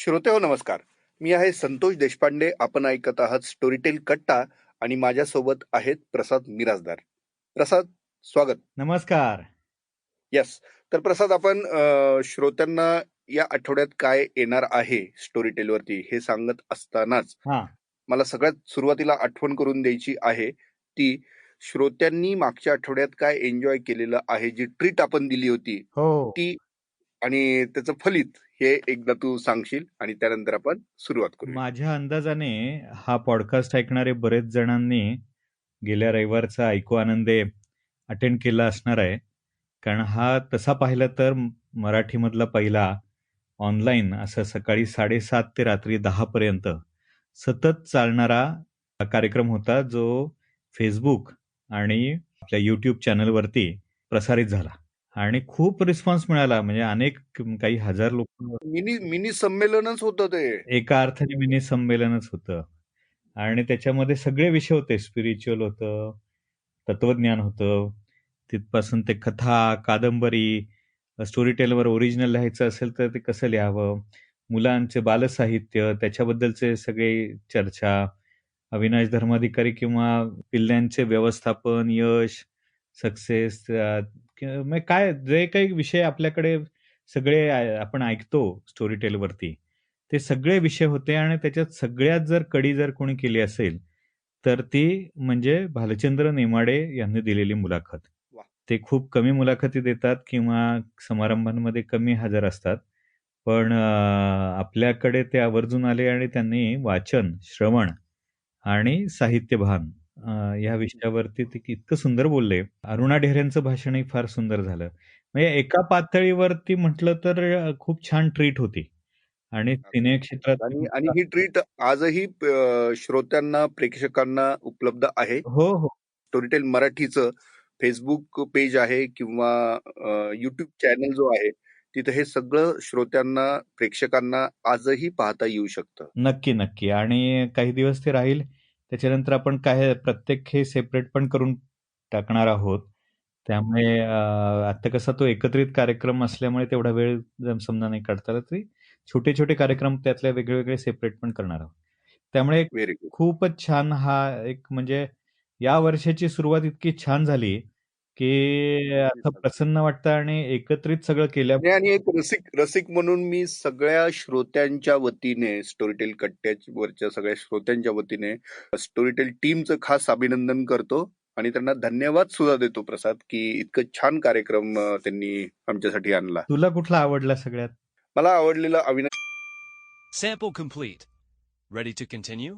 श्रोते हो नमस्कार. मी आहे संतोष देशपांडे. आपण ऐकत आहात स्टोरीटेल कट्टा आणि माझ्यासोबत आहेत प्रसाद मिराजदार प्रसाद स्वागत. नमस्कार. यस तर प्रसाद आपण श्रोत्यांना या आठवड्यात काय येणार आहे स्टोरीटेल वरती हे सांगत असतानाच हा. मला सगळ्यात सुरुवातीला आठवण करून द्यायची आहे ती श्रोत्यांनी मागच्या आठवड्यात काय एन्जॉय केलेलं आहे जी ट्रीट आपण दिली होती हो. ती आणि त्याचं फलित हे एकदा तू सांगशील आणि त्यानंतर आपण सुरुवात करू माझ्या अंदाजाने हा पॉडकास्ट ऐकणारे बरेच जणांनी गेल्या रविवारचा ऐकू आनंदे अटेंड केला असणार आहे. कारण हा तसा पाहिला तर मराठीमधला पहिला ऑनलाईन असं सकाळी साडेसात ते रात्री दहा पर्यंत सतत चालणारा कार्यक्रम होता जो फेसबुक आणि आपल्या युट्यूब चॅनलवरती प्रसारित झाला. आणि खूप रिस्पॉन्स मिळाला. म्हणजे अनेक काही हजार लोक मिनी मिनी संमेलनच होतं ते. एका अर्थाने मिनी संमेलनच होतं. आणि त्याच्यामध्ये सगळे विषय होते. स्पिरिच्युअल होतं तत्वज्ञान होतं. तिथपासून ते कथा कादंबरी स्टोरी टेलवर ओरिजिनल लिहायचं असेल तर ते कसं लिहावं? मुलांचे बालसाहित्य त्याच्याबद्दलचे सगळे चर्चा अविनाश धर्माधिकारी किंवा पिल्ल्यांचे व्यवस्थापन यश सक्सेस काय जे काही विषय आपल्याकडे सगळे आपण ऐकतो स्टोरी टेलवरती ते सगळे विषय होते आणि त्याच्यात सगळ्यात जर कडी जर कोणी केली असेल तर ती म्हणजे भालचंद्र नेमाडे यांनी दिलेली मुलाखत. ते खूप कमी मुलाखती देतात किंवा समारंभांमध्ये कमी हजर असतात पण आपल्याकडे ते आवर्जून आले आणि त्यांनी वाचन श्रवण आणि साहित्यभान अं, या विषयावरती ते इतकं सुंदर बोलले. अरुणा ढेरेंचं भाषणही फार सुंदर झालं. म्हणजे एका पातळीवरती म्हटलं तर अं, खूप छान ट्रीट होती. आणि सिने क्षेत्रात आणि आणि ही ट्रीट आजही अ, श्रोत्यांना प्रेक्षकांना उपलब्ध आहे? हो हो. स्टोरीटेल मराठीचं फेसबुक पेज आहे किंवा युट्यूब चॅनल जो आहे तिथे हे सगळं श्रोत्यांना प्रेक्षकांना आजही पाहता येऊ शकतं? नक्की नक्की. आणि काही दिवस ते राहील. त्याच्यानंतर आपण काय प्रत्येक हे सेपरेट पण करून टाकणार आहोत. त्यामुळे अं, आता कसा तो एकत्रित कार्यक्रम असल्यामुळे तेवढा वेळ समजा नाही काढता आला तरी छोटे छोटे कार्यक्रम त्यातले वेगळे वेगळे सेपरेट पण करणार आहोत. त्यामुळे व्हेरी गुड खूपच छान हा एक म्हणजे या वर्षाची सुरुवात इतकी छान झाली की असं प्रसन्न वाटतं आणि एकत्रित सगळं केल्या आणि एक रसिक रसिक म्हणून मी सगळ्या श्रोत्यांच्या वतीने स्टोरीटेल कट्ट्यावरच्या सगळ्या श्रोत्यांच्या वतीने स्टोरीटेल टीमचं खास अभिनंदन करतो आणि त्यांना धन्यवाद सुद्धा देतो प्रसाद की इतकं छान कार्यक्रम अ, त्यांनी आमच्यासाठी आणला तुला कुठला आवडला सगळ्यात मला आवडलेला Avinash Sample complete. Ready to continue?